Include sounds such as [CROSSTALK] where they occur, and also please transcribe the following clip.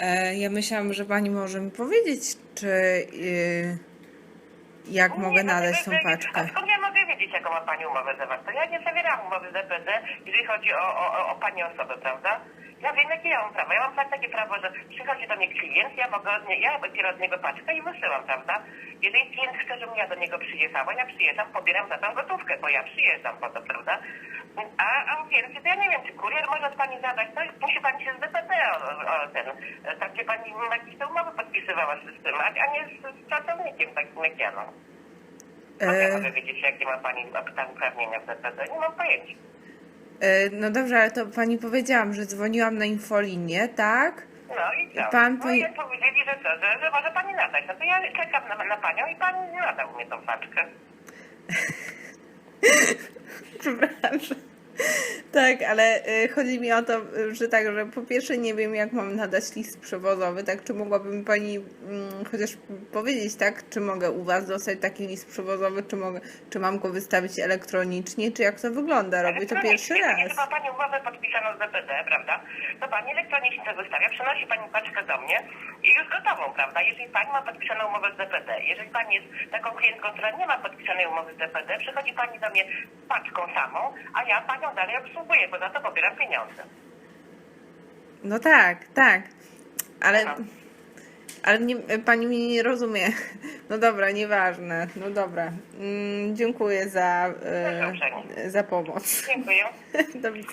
E, ja myślałam, że pani może mi powiedzieć, czy y, jak mogę no, nadać tą to- paczkę. A skąd ja mogę wiedzieć, jaką ma Pani umowę zawartą? Ja nie zawieram umowy z DPD, jeżeli chodzi o, o, o, Pani osobę, prawda? Ja wiem, jakie ja mam prawo. Ja mam takie prawo, że przychodzi do mnie klient, ja mogę od nie, ja biorę od niego paczkę i wysyłam, prawda? Jeżeli klient chce, żebym ja do niego przyjechała, ja przyjeżdżam, pobieram za tą gotówkę, bo ja przyjeżdżam po to, prawda? A, a więcej, to ja nie wiem, czy kurier może od Pani zadać, to musi Pani się ten, tak się Pani jakieś te umowy podpisywała z tym, a, nie z, z pracownikiem takim jak ja, no. E, mogę wiedzieć, jakie ma Pani tam uprawnienia w DPD? Nie mam pojęcia. e, no dobrze, ale to pani powiedziałam, że dzwoniłam na infolinię, tak? No i co? Pan no i powiedzieli, że co, że, że może Pani nadać. No to ja czekam na, na Panią i Pan nadał mnie tą paczkę. [LAUGHS] Przepraszam. Tak, ale y, chodzi mi o to, że tak, że po pierwsze nie wiem, jak mam nadać list przewozowy, tak, czy mogłaby mi pani mm, chociaż powiedzieć, tak, czy mogę u was dostać taki list przewozowy, czy mogę, czy mam go wystawić elektronicznie, czy jak to wygląda, robię to pierwszy raz. ma Pani umowę podpisaną z DPD, prawda? To Pani elektronicznie to wystawia, przynosi Pani paczkę do mnie już gotową, prawda? Jeżeli Pani ma podpisaną umowę z DPD, jeżeli Pani jest taką klientką, która nie ma podpisanej umowy z DPD, przychodzi Pani do mnie z paczką samą, a ja Panią dalej obsługuję, bo za to pobieram pieniądze. No tak, tak, ale, No. ale nie, pani mnie nie rozumie. [LAUGHS] No dobra, nieważne, no dobra. Mm, dziękuję za, y, za pomoc. Dziękuję. [LAUGHS] Do widzenia.